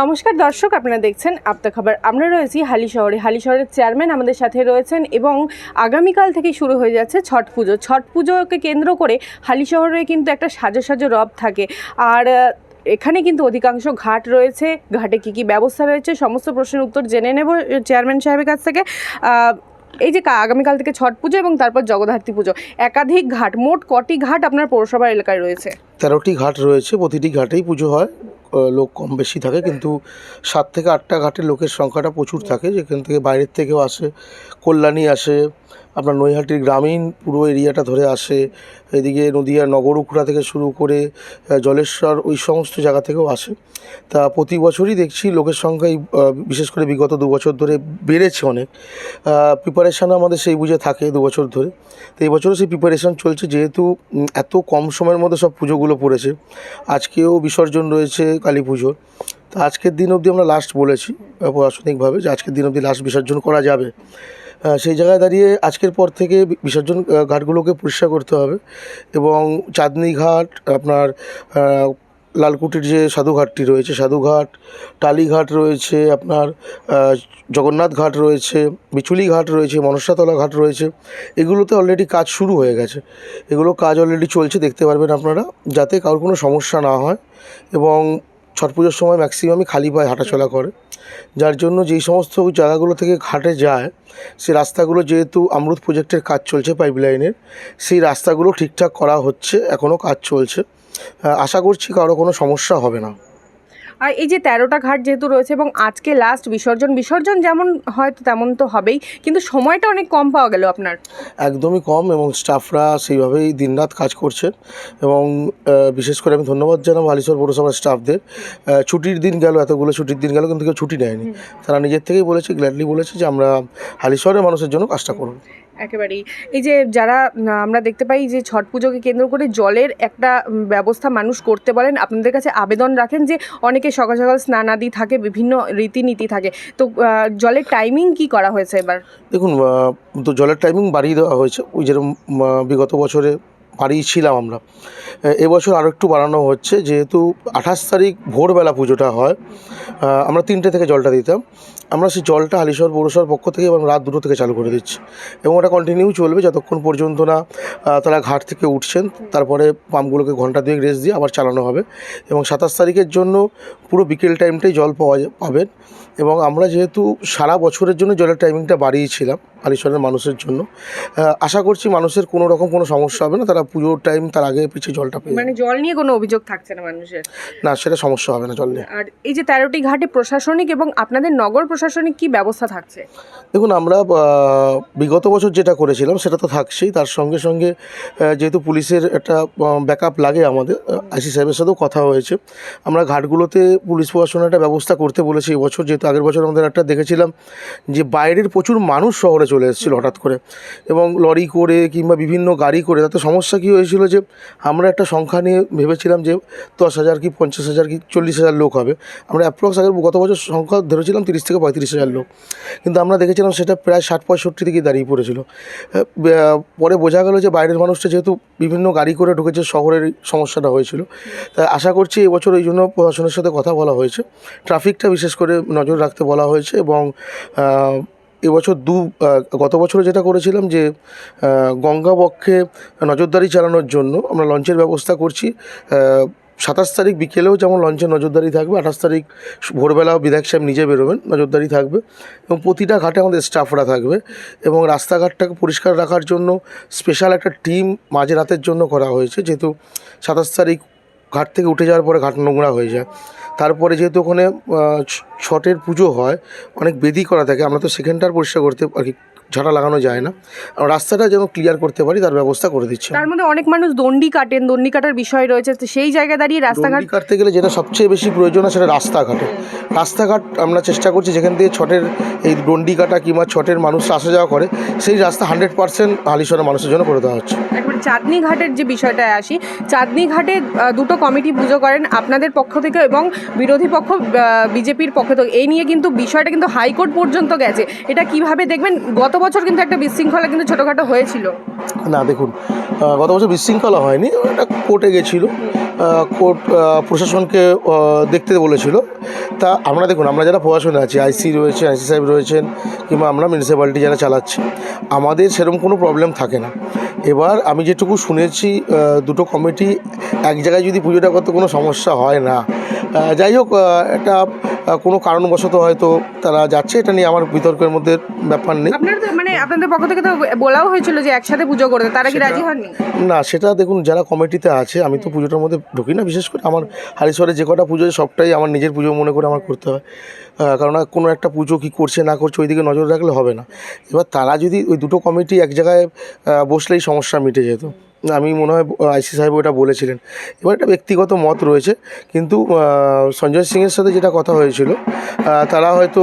নমস্কার দর্শক, আপনারা দেখছেন আপতা খবর। আমরা রয়েছি হালি শহরে। হালি শহরের চেয়ারম্যান আমাদের সাথে রয়েছেন এবং আগামীকাল থেকে শুরু হয়ে যাচ্ছে ছট পুজো। ছট পুজোকে কেন্দ্র করে হালি শহরে কিন্তু একটা সাজো সাজো রব থাকে। আর এখানে কিন্তু অধিকাংশ ঘাট রয়েছে। ঘাটে কি কি ব্যবস্থা রয়েছে সমস্ত প্রশ্নের উত্তর জেনে নেব চেয়ারম্যান সাহেবের কাছ থেকে। এই যে আগামীকাল থেকে ছট পুজো এবং তারপর জগদ্ধাত্রী পুজো। একাধিক ঘাট, মোট কটি ঘাট আপনার পৌরসভা এলাকায় রয়েছে? তেরোটি ঘাট রয়েছে, প্রতিটি ঘাটেই পুজো হয়। লোক কম বেশি থাকে, কিন্তু সাত থেকে আটটা ঘাটে লোকের সংখ্যাটা প্রচুর থাকে। যেখান থেকে বাইরের থেকেও আসে, কল্যাণী আসে আপনার নৈহাটির গ্রামীণ পুরো এরিয়াটা ধরে আসে, এদিকে নদিয়া নগর উখড়া থেকে শুরু করে জলেশ্বর ওই সমস্ত জায়গা থেকেও আসে। তা প্রতি বছরই দেখছি লোকের সংখ্যা বিশেষ করে বিগত দু বছর ধরে বেড়েছে অনেক। প্রিপারেশানও আমাদের সেই বুঝে থাকে দু বছর ধরে। তো এই বছরও সেই প্রিপারেশান চলছে, যেহেতু এত কম সময়ের মধ্যে সব পুজোগুলো পড়েছে। আজকেও বিসর্জন রয়েছে কালী পুজোর। তো আজকের দিন অবধি আমরা লাস্ট বলেছি প্রশাসনিকভাবে যে আজকের দিন অবধি লাস্ট বিসর্জন করা যাবে। সেই জায়গায় দাঁড়িয়ে আজকের পর থেকে বিসর্জন ঘাটগুলোকে পরিষ্কার করতে হবে এবং চাঁদনি ঘাট, আপনার লালকুটির যে সাধুঘাটটি রয়েছে সাধুঘাট টালিঘাট রয়েছে, আপনার জগন্নাথ ঘাট রয়েছে, বিচুলি ঘাট রয়েছে, মনসাতলা ঘাট রয়েছে, এগুলোতে অলরেডি কাজ শুরু হয়ে গেছে। এগুলো কাজ অলরেডি চলছে, দেখতে পারবেন আপনারা, যাতে কারোর কোনো সমস্যা না হয় এবং ছট পুজোর সময় ম্যাক্সিমামই খালি পায়ে হাঁটাচলা করে। যার জন্য যেই সমস্ত জায়গাগুলো থেকে ঘাটে যায়, সেই রাস্তাগুলো যেহেতু অমৃত প্রজেক্টের কাজ চলছে পাইপলাইনের সেই রাস্তাগুলো ঠিকঠাক করা হচ্ছে এখনও কাজ চলছে। আশা করছি কারও কোনো সমস্যা হবে না। আর এই যে তেরোটা ঘাট যেহেতু রয়েছে এবং আজকে লাস্ট বিসর্জন বিসর্জন যেমন হয়তো তেমন তো হবেই কিন্তু সময়টা অনেক কম পাওয়া গেল আপনার। একদমই কম এবং স্টাফরা সেইভাবেই দিনরাত কাজ করছেন এবং বিশেষ করে আমি ধন্যবাদ জানাব হালিশহর পৌরসভার স্টাফদের ছুটির দিন গেল এতগুলো ছুটির দিন গেল কিন্তু কেউ ছুটি নেয়নি। তারা নিজের থেকেই বলেছে গ্ল্যাডলি বলেছে যে আমরা হালিশহরের মানুষের জন্য কাজটা করব। একেবারেই। এই যে যারা আমরা দেখতে পাই যে ছট পুজোকে কেন্দ্র করে জলের একটা ব্যবস্থা মানুষ করতে বলেন, আপনাদের কাছে আবেদন রাখেন যে অনেকে সকাল সকাল স্নানাদি থাকে, বিভিন্ন রীতিনীতি থাকে। তো জলের টাইমিং কি করা হয়েছে এবার? দেখুন তো জলের টাইমিং বাড়িয়ে দেওয়া হয়েছে। ওই যেরকম বিগত বছরে বাড়িয়েছিলাম আমরা। এবছর আরও একটু বাড়ানো হচ্ছে, যেহেতু আঠাশ তারিখ ভোরবেলা পুজোটা হয় আমরা তিনটে থেকে জলটা দিতাম। আমরা সেই জলটা হালিশহর পৌরসভার পক্ষ থেকে এবং রাত দুটো থেকে চালু করে দিচ্ছি। এবং ওটা কন্টিনিউ চলবে যতক্ষণ পর্যন্ত না তারা ঘাট থেকে উঠছেন তারপরে পাম্পগুলোকে ঘণ্টা দুয়েক রেস্ট দিয়ে আবার চালানো হবে। এবং সাতাশ তারিখের জন্য পুরো বিকেল টাইমটাই জল পাওয়া পাবেন। এবং আমরা যেহেতু সারা বছরের জন্য জলের টাইমিংটা বাড়িয়েছিলাম হালিশহরের মানুষের জন্য আশা করছি মানুষের কোনো রকম কোনো সমস্যা হবে না। তারা পুজোর টাইম তার আগে পিছিয়ে জলটা পেয়ে মানে জল নিয়ে কোনো অভিযোগ থাকছে না মানুষের? না সেটা সমস্যা হবে না জল নিয়ে। আর এই যে তেরোটি ঘাটে প্রশাসনিক এবং আপনাদের নগর প্রশাসনিক কি ব্যবস্থা থাকছে? দেখুন, আমরা বিগত বছর যেটা করেছিলাম সেটা তো থাকছেই। তার সঙ্গে সঙ্গে যেহেতু পুলিশের একটা ব্যাকআপ লাগে আমাদের আইসি সাহেবের সাথেও কথা হয়েছে। আমরা ঘাটগুলোতে পুলিশ প্রশাসনের একটা ব্যবস্থা করতে বলেছি এবছর যেহেতু আগের বছর আমাদের একটা দেখেছিলাম যে বাইরের প্রচুর মানুষ শহরে চলে এসেছিল হঠাৎ করে। এবং লরি করে কিংবা বিভিন্ন গাড়ি করে, তাতে সমস্যা কী হয়েছিল যে আমরা একটা সংখ্যা নিয়ে ভেবেছিলাম যে দশ হাজার কি পঞ্চাশ হাজার কি চল্লিশ হাজার লোক হবে। আমরা অ্যাপ্রক্স আগের গত বছর সংখ্যা ধরেছিলাম তিরিশ থেকে পঁয়ত্রিশ হাজার লোক। কিন্তু আমরা দেখেছিলাম সেটা প্রায় ষাট পঁয়ষট্টি দিকে দাঁড়িয়ে পড়েছিল। পরে বোঝা গেল যে বাইরের মানুষটা যেহেতু বিভিন্ন গাড়ি করে ঢুকেছে শহরের সমস্যাটা হয়েছিল। তাই আশা করছি এবছর এই জন্য প্রশাসনের সাথে কথা বলা হয়েছে। ট্রাফিকটা বিশেষ করে নজর রাখতে বলা হয়েছে এবং এবছর দু গত বছরে যেটা করেছিলাম যে আহ, গঙ্গাবক্ষে নজরদারি চালানোর জন্য আমরা লঞ্চের ব্যবস্থা করছি। সাতাশ তারিখ বিকেলেও যেমন লঞ্চে নজরদারি থাকবে, আঠাশ তারিখ ভোরবেলাও বিধায়ক সাহেব নিজে বেরোবেন, নজরদারি থাকবে এবং প্রতিটা ঘাটে আমাদের স্টাফরা থাকবে এবং রাস্তাঘাটটাকে পরিষ্কার রাখার জন্য স্পেশাল একটা টিম মাঝে রাতের জন্য করা হয়েছে। যেহেতু সাতাশ তারিখ ঘাট থেকে উঠে যাওয়ার পরে ঘাট নোংরা হয়ে যায়। তারপরে যেহেতু ওখানে ছটের পুজো হয়, অনেক বেদি করা থাকে, আমরা তো সেখানটার পরিষ্কার করতে আর কি ঝাঁটা লাগানো যায় না। রাস্তাটা যেন ক্লিয়ার করতে পারি তার ব্যবস্থা করে দিচ্ছে তার মধ্যে অনেক মানুষ দণ্ডি কাটেন দণ্ডি কাটার বিষয় রয়েছে তো সেই জায়গায় দাঁড়িয়ে রাস্তাঘাট কাটতে গেলে যেটা সবচেয়ে বেশি প্রয়োজন সেটা রাস্তাঘাটে। রাস্তাঘাট আমরা চেষ্টা করছি যেখান দিয়ে ছটের এই দণ্ডি কাটা কিংবা ছটের মানুষ আসা যাওয়া করে সেই রাস্তা হান্ড্রেড পার্সেন্ট হালিশহরের মানুষের জন্য করে দেওয়া হচ্ছে। একবার চাঁদনি ঘাটের যে বিষয়টায় আসি চাঁদনি ঘাটে দুটো কমিটি পুজো করেন আপনাদের পক্ষ থেকে এবং বিরোধী পক্ষ বিজেপির পক্ষ থেকে। এই নিয়ে কিন্তু বিষয়টা কিন্তু হাইকোর্ট পর্যন্ত গেছে। এটা কীভাবে দেখবেন গত বছর কিন্তু একটা বিশৃঙ্খলা কিন্তু ছোটোখাটো হয়েছিল। না দেখুন গত বছর বিশৃঙ্খলা হয়নি এটা কোর্টে গেছিল কোর্ট প্রশাসনকে দেখতে বলেছিল। তা আমরা দেখুন আমরা যারা প্রশাসনে আছি আইসি রয়েছে আইসি সাহেব রয়েছেন কিংবা আমরা মিউনিসিপ্যালিটি যারা চালাচ্ছি আমাদের সেরকম কোনো প্রবলেম থাকে না। এবার আমি যেটুকু শুনেছি দুটো কমিটি এক জায়গায় যদি পুজোটা করতে কোনো সমস্যা হয় না যাই হোক এটা কোনো কারণবশত হয়তো তারা যাচ্ছে এটা নিয়ে আমার বিতর্কের মধ্যে ব্যাপার নেই। মানে আপনাদের পক্ষ থেকে তো বলাও হয়েছিল যে একসাথে পুজো করতে তারা কি রাজি হননি? না সেটা দেখুন যারা কমিটিতে আছে আমি তো পুজোটার মধ্যে ঢুকি না বিশেষ করে আমার হারিশ্বরে যে কটা পুজো সবটাই আমার নিজের পুজো মনে করে আমার করতে হয়। কারণ কোনো একটা পুজো কী করছে না করছে ওইদিকে নজর রাখলে হবে না। এবার তারা যদি ওই দুটো কমিটি এক জায়গায় বসলেই সমস্যা মিটে যেত। আমি মনে হয় আইসি সাহেব ওটা বলেছিলেন। এবার একটা ব্যক্তিগত মত রয়েছে, কিন্তু সঞ্জয় সিংয়ের সাথে যেটা কথা হয়েছিল তারা হয়তো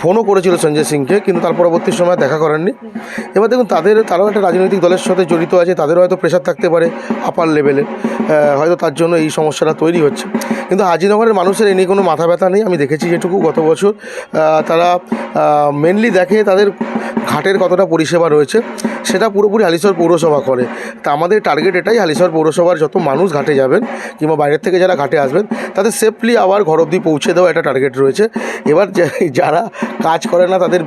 ফোনও করেছিল সঞ্জয় সিংকে, কিন্তু তার পরবর্তী সময় দেখা করেননি। এবার দেখুন, তাদের, তারাও একটা রাজনৈতিক দলের সাথে জড়িত আছে, তাদেরও হয়তো প্রেশার থাকতে পারে আপার লেভেলে হয়তো তার জন্য এই সমস্যাটা তৈরি হচ্ছে। কিন্তু হাজিনগরের মানুষের এ নিয়ে কোনো মাথা ব্যথা নেই। আমি দেখেছি যেটুকু গত বছর তারা মেনলি দেখে তাদের ঘাটের কতটা পরিষেবা রয়েছে, সেটা পুরোপুরি হালিশহর পৌরসভা করে। তা আমাদের টার্গেট এটাই, হালিশহর পৌরসভার যত মানুষ ঘাটে যাবেন কিংবা বাইরের থেকে যারা ঘাটে আসবেন, তাদের সেফলি আবার ঘর অবধি পৌঁছে দেওয়া একটা টার্গেট রয়েছে। এবার যারা কাজ করে না, তাদের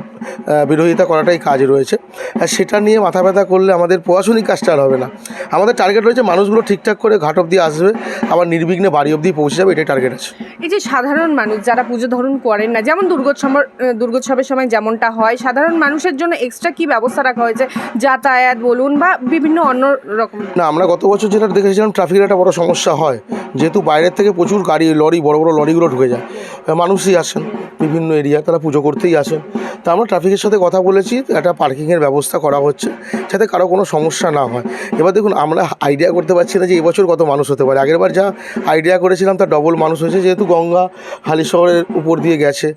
বিরোধিতা করাটাই কাজ রয়েছে। আর সেটা নিয়ে মাথা ব্যথা করলে আমাদের প্রশাসনিক কাজটা আর হবে না। আমাদের টার্গেট রয়েছে মানুষগুলো ঠিকঠাক করে ঘাট অবধি আসবে আবার নির্বিঘ্নে বাড়ি অবধি পৌঁছে যাবে এটাই টার্গেট আছে। এই যে সাধারণ মানুষ যারা পুজো ধরুন করেন না যেমন দুর্গোৎসব দুর্গোৎসবের সময় যেমনটা হয় সাধারণ মানুষের জন্য এক্সট্রা কি ব্যবস্থা রাখা হয়েছে? যাতায়াত বলুন বা বিভিন্ন অন্য রকম। না আমরা গত বছর যেটা দেখেছিলাম ট্রাফিকের একটা বড় সমস্যা হয়। যেহেতু বাইরের থেকে প্রচুর গাড়ি লরি বড় বড় লরিগুলো ঢুকে যায়। মানুষই আসেন বিভিন্ন এরিয়া তারা পুজো করতেই আসেন। তা আমরা ট্রাফিকের সাথে কথা বলেছি, একটা পার্কিংয়ের ব্যবস্থা করা হচ্ছে, যাতে কারও কোনো সমস্যা না হয়। এবার দেখুন, আমরা আইডিয়া করতে পারছি না যে এবছর কত মানুষ হতে পারে। আগেরবার যা আইডিয়া করেছিলাম, তার ডবল মানুষ হয়েছে, যেহেতু গঙ্গা হালি শহরের উপর দিয়ে গেছে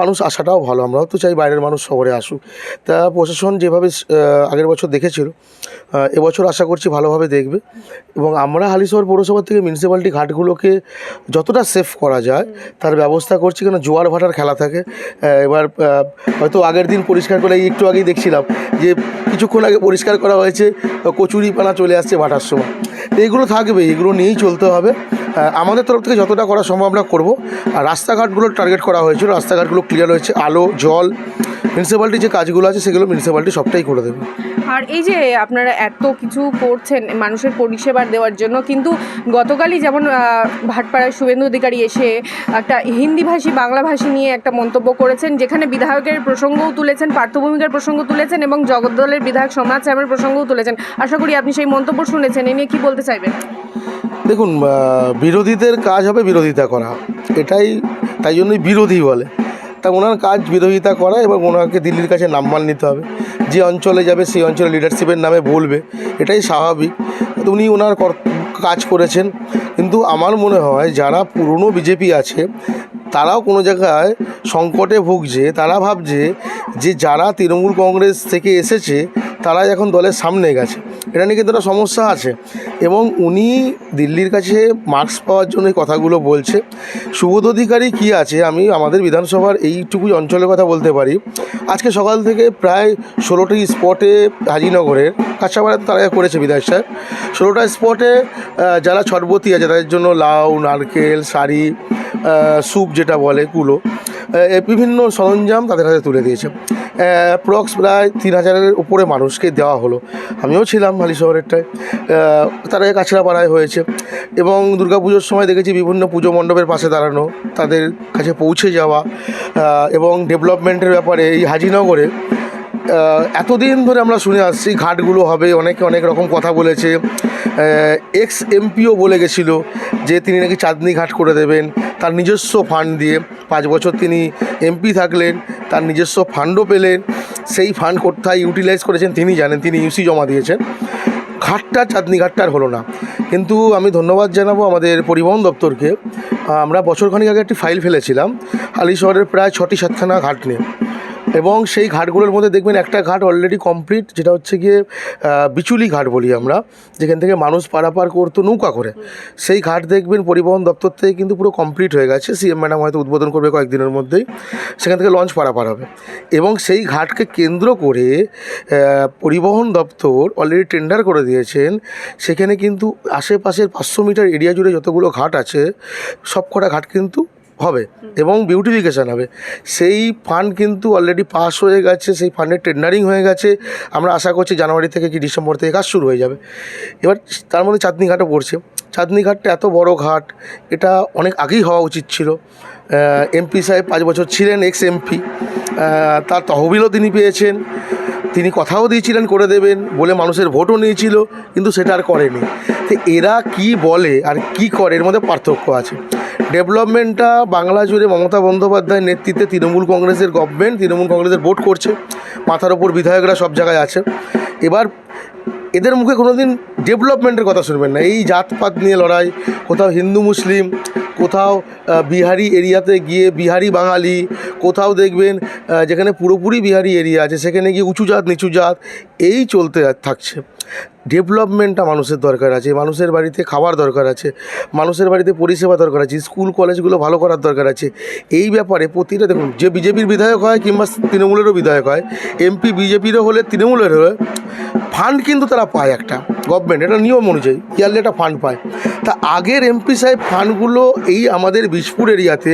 মানুষ আসাটাও ভালো। আমরাও তো চাই বাইরের মানুষ শহরে আসুক। তা প্রশাসন যেভাবে আগের বছর দেখেছিল এবছর আশা করছি ভালোভাবে দেখবে। এবং আমরা হালিশহর পৌরসভা থেকে মিউনিসিপ্যালিটি ঘাটগুলোকে যতটা সেফ করা যায়, তার ব্যবস্থা করছি, কেন জোয়ার ভাটার খেলা থাকে। এবার হয়তো আগের দিন পরিষ্কার করে একটু আগেই দেখছিলাম যে কিছুক্ষণ আগে পরিষ্কার করা হয়েছে কচুরি পানা চলে আসছে ভাটার সময়। এইগুলো থাকবে এগুলো নিয়েই চলতে হবে। আমাদের তরফ থেকে যতটা করা সম্ভব আমরা করব। আর রাস্তাঘাটগুলো টার্গেট করা হয়েছিল, রাস্তাঘাটগুলো ক্লিয়ার হয়েছে, আলো, জল মিউনিসিপ্যালিটি যে কাজগুলো আছে সেগুলো মিউনিসিপ্যালিটি সবটাই করে দেবে। আর এই যে আপনারা এত কিছু করছেন মানুষের পরিষেবা দেওয়ার জন্য কিন্তু গতকালই যেমন ভাটপাড়ায় শুভেন্দু অধিকারী এসে একটা হিন্দিভাষী বাংলাভাষী নিয়ে একটা মন্তব্য করেছেন যেখানে বিধায়কের প্রসঙ্গও তুলেছেন পার্থভূমিকার প্রসঙ্গ তুলেছেন এবং জগদ্দলের বিধায়ক সোমনাথ শ্যামের প্রসঙ্গও তুলেছেন। আশা করি আপনি সেই মন্তব্য শুনেছেন এ নিয়ে কি বলতে চাইবেন? দেখুন বিরোধীদের কাজ হবে বিরোধিতা করা এটাই তাই জন্যই বিরোধী বলে। তা ওনার কাজ বিরোধিতা করা এবং ওনাকে দিল্লির কাছে নাম্বার নিতে হবে। যে অঞ্চলে যাবে সেই অঞ্চলে লিডারশিপের নামে বলবে। এটাই স্বাভাবিক। উনি ওনার কাজ করেছেন। কিন্তু আমার মনে হয় যারা পুরনো বিজেপি আছে, তারাও কোনো জায়গায় সংকটে ভুগছে। তারা ভাবছে যে যারা তৃণমূল কংগ্রেস থেকে এসেছে, তারাই এখন দলের সামনে গেছে। এটা নিয়ে কিন্তু একটা সমস্যা আছে। এবং উনি দিল্লির কাছে মার্কস পাওয়ার জন্য এই কথাগুলো বলছে। সুবোধ অধিকারী কী আছে? আমি আমাদের বিধানসভার এইটুকু অঞ্চলের কথা বলতে পারি। আজকে সকাল থেকে প্রায় ষোলোটি স্পটে হাজিনগরের কাঁচাপাড়া তারা করেছে বিধায়ক সাহেব। ষোলোটা স্পটে যারা ছটবতী আছে তাদের জন্য লাউ, নারকেল, শাড়ি স্যুপ যেটা বলে কুলো। বিভিন্ন সরঞ্জাম তাদের হাতে তুলে দিয়েছে। প্রক্স প্রায় তিন হাজারের উপরে মানুষকে দেওয়া হলো। আমিও ছিলাম হালি শহরেরটায়। তারা কাছড়াপাড়ায় হয়েছে এবং দুর্গাপুজোর সময় দেখেছি বিভিন্ন পুজো মণ্ডপের পাশে দাঁড়ানো, তাদের কাছে পৌঁছে যাওয়া এবং ডেভেলপমেন্টের ব্যাপারে এই হাজিনগরে এতদিন ধরে আমরা শুনে আসছি, ঘাটগুলো হবে, অনেকে অনেক রকম কথা বলেছে। এক্স এমপিও বলে গেছিল যে তিনি নাকি চাঁদনি ঘাট করে দেবেন। তার নিজস্ব ফান্ড দিয়ে পাঁচ বছর তিনি এমপি থাকলেন, তার নিজস্ব ফান্ডও পেলেন। সেই ফান্ড কোথায় ইউটিলাইজ করেছেন তিনি জানেন, তিনি ইউসি জমা দিয়েছেন। ঘাটটা চাঁদনি ঘাটটা আর হলো না। কিন্তু আমি ধন্যবাদ জানাব আমাদের পরিবহন দপ্তরকে। আমরা বছরখানিক আগে একটি ফাইল ফেলেছিলাম হালি শহরের প্রায় ছটি সাতখানা ঘাট নিয়ে। এবং সেই ঘাটগুলোর মধ্যে দেখবেন একটা ঘাট অলরেডি কমপ্লিট যেটা হচ্ছে গিয়ে বিচুলি ঘাট বলি আমরা, যেখান থেকে মানুষ পারাপার করতো নৌকা করে। সেই ঘাট দেখবেন পরিবহন দপ্তর থেকে কিন্তু পুরো কমপ্লিট হয়ে গেছে। সিএম ম্যাডাম হয়তো উদ্বোধন করবে কয়েকদিনের মধ্যেই। সেখান থেকে লঞ্চ পারাপার হবে। এবং সেই ঘাটকে কেন্দ্র করে পরিবহন দপ্তর অলরেডি টেন্ডার করে দিয়েছেন। সেখানে কিন্তু আশেপাশের পাঁচশো মিটার এরিয়া জুড়ে যতগুলো ঘাট আছে সব কটা ঘাট কিন্তু হবে এবং বিউটিফিকেশান হবে। সেই ফান্ড কিন্তু অলরেডি পাস হয়ে গেছে সেই ফান্ডের টেন্ডারিং হয়ে গেছে। আমরা আশা করছি জানুয়ারি থেকে কি ডিসেম্বর থেকে কাজ শুরু হয়ে যাবে। এবার তার মধ্যে চাঁদনি ঘাটও পড়ছে। চাঁদনি ঘাটটা এত বড় ঘাট এটা অনেক আগেই হওয়া উচিত ছিল। এমপি সাহেব পাঁচ বছর ছিলেন এক্স এমপি তার তহবিলও তিনি পেয়েছেন। তিনি কথাও দিয়েছিলেন করে দেবেন বলে মানুষের ভোটও নিয়েছিল কিন্তু সেটা আর করেনি। তো এরা কি বলে আর কি করে, এর মধ্যে পার্থক্য আছে। ডেভেলপমেন্টটা বাংলা জুড়ে মমতা বন্দ্যোপাধ্যায়ের নেতৃত্বে তৃণমূল কংগ্রেসের গভর্নমেন্ট তৃণমূল কংগ্রেসের ভোট করছে। মাথার ওপর বিধায়করা সব জায়গায় আছে। এবার এদের মুখে কোনো দিন ডেভেলপমেন্টের কথা শুনবেন না। এই জাতপাত নিয়ে লড়াই, কোথাও হিন্দু, মুসলিম, কোথাও বিহারি এরিয়াতে গিয়ে বিহারি বাঙালি, কোথাও দেখবেন যেখানে পুরোপুরি বিহারি এরিয়া আছে, সেখানে গিয়ে উঁচু জাত, নিচু জাত, এই চলতে থাকছে। ডেভেলপমেন্টটা মানুষের দরকার আছে, মানুষের বাড়িতে খাবার দরকার আছে, মানুষের বাড়িতে পরিষেবা দরকার আছে, স্কুল, কলেজগুলো ভালো করার দরকার আছে। এই ব্যাপারে প্রতিটা, দেখুন, যে বিজেপির বিধায়ক হয় কিংবা তৃণমূলেরও বিধায়ক হয়, এমপি, বিজেপিরও হলে তৃণমূলের হলে ফান্ড কিন্তু তারা পায় একটা গভর্নমেন্ট এটা নিয়ম অনুযায়ী, ইয়ারলি একটা ফান্ড পায়। তা আগের এমপি সাহেব ফান্ডগুলো এই আমাদের বীজপুর এরিয়াতে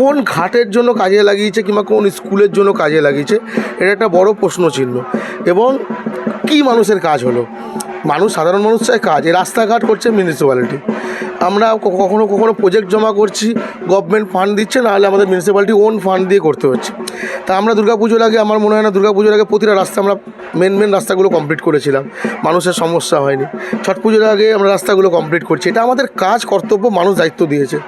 কোন ঘাটের জন্য কাজে লাগিয়েছে কিংবা কোন স্কুলের জন্য কাজে লাগিয়েছে, এটা একটা বড় প্রশ্ন চিহ্ন এবং কি মানুষের কাজ হলো? মানুষ, সাধারণ মানুষ চায় কাজ। এই রাস্তাঘাট করছে মিউনিসিপ্যালিটি আমরা কখনো কখনো প্রজেক্ট জমা করছি গভর্নমেন্ট ফান্ড দিচ্ছে, নাহলে আমাদের মিউনিসিপ্যালিটি ওন ফান্ড দিয়ে করতে হচ্ছে। তা আমরা দুর্গাপুজোর আগে, আমার মনে হয় না দুর্গাপুজোর আগে প্রতিটা রাস্তা আমরা মেন মেন রাস্তাগুলো কমপ্লিট করেছিলাম। মানুষের সমস্যা হয়নি। ছট পুজোর আগে আমরা রাস্তাগুলো কমপ্লিট করছি। এটা আমাদের কাজ, কর্তব্য, মানুষ দায়িত্ব দিয়েছে।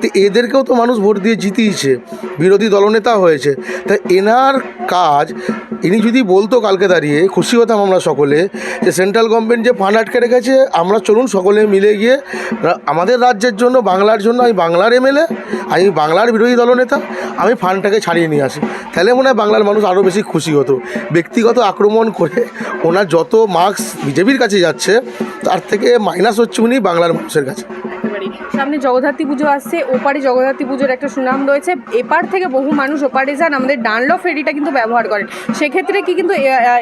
তো এদেরকেও তো মানুষ ভোট দিয়ে জিতিয়েছে। বিরোধী দলনেতা হয়েছে। তা এনার কাজ, ইনি যদি বলতো কালকে দাঁড়িয়ে, খুশি হতাম আমরা সকলে, যে সেন্ট্রাল গভর্নমেন্ট যে ফান্ড আটকে রেখেছে, আমরা চলুন সকলে মিলে গিয়ে আমাদের রাজ্যের জন্য, বাংলার জন্য, আমি বাংলার এমএলএ আমি বাংলার বিরোধী দলনেতা, আমি ফান্ডটাকে ছাড়িয়ে নিয়ে আসি তাহলে মনে হয় বাংলার মানুষ আরও বেশি খুশি হতো ব্যক্তিগত আক্রমণ করে ওনার যত মার্কস বিজেপির কাছে যাচ্ছে, তার থেকে মাইনাস হচ্ছে উনি বাংলার মানুষের কাছে। সামনে জগদ্ধাত্রী পুজো আসছে ওপারে জগদ্ধাত্রী পুজোর একটা সুনাম রয়েছে। এপার থেকে বহু মানুষ ওপারে যান আমাদের ডানলো ফেরিটা কিন্তু ব্যবহার করেন। সেক্ষেত্রে কি কিন্তু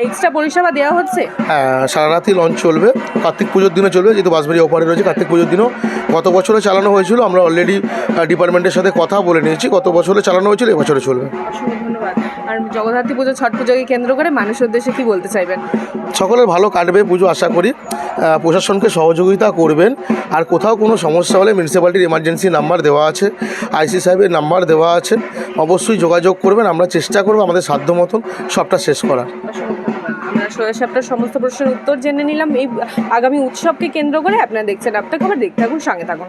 এক্সট্রা পরিষেবা দেওয়া হচ্ছে? হ্যাঁ সারা রাতই লঞ্চ চলবে। কার্তিক পুজোর দিনও চলবে যেহেতু বাঁশবাড়ি ওপারে রয়েছে কার্তিক পুজোর দিনও। গত বছরে চালানো হয়েছিল আমরা অলরেডি ডিপার্টমেন্টের সাথে কথা বলে নিয়েছি গত বছরে চালানো হয়েছিল এবছরে চলবে। ধন্যবাদ। আর জগদ্ধাত্রী পুজো ছট পুজোকে কেন্দ্র করে মানুষের উদ্দেশ্যে কি বলতে চাইবেন? সকলের ভালো কাটবে পুজো আশা করি। প্রশাসনকে সহযোগিতা করবেন। আর কোথাও কোনো সমস্যা হলে মিউনিসিপ্যালিটির এমার্জেন্সি নাম্বার দেওয়া আছে আইসি সাহেবের নাম্বার দেওয়া আছে, অবশ্যই যোগাযোগ করবেন, আমরা চেষ্টা করব আমাদের সাধ্য মতন সবটা শেষ করার। আপনার সমস্ত প্রশ্নের উত্তর জেনে নিলাম। এই আগামী উৎসবকে কেন্দ্র করে আপনারা দেখছেন আপনাকে আবার দেখতে থাকুন, সঙ্গে থাকুন।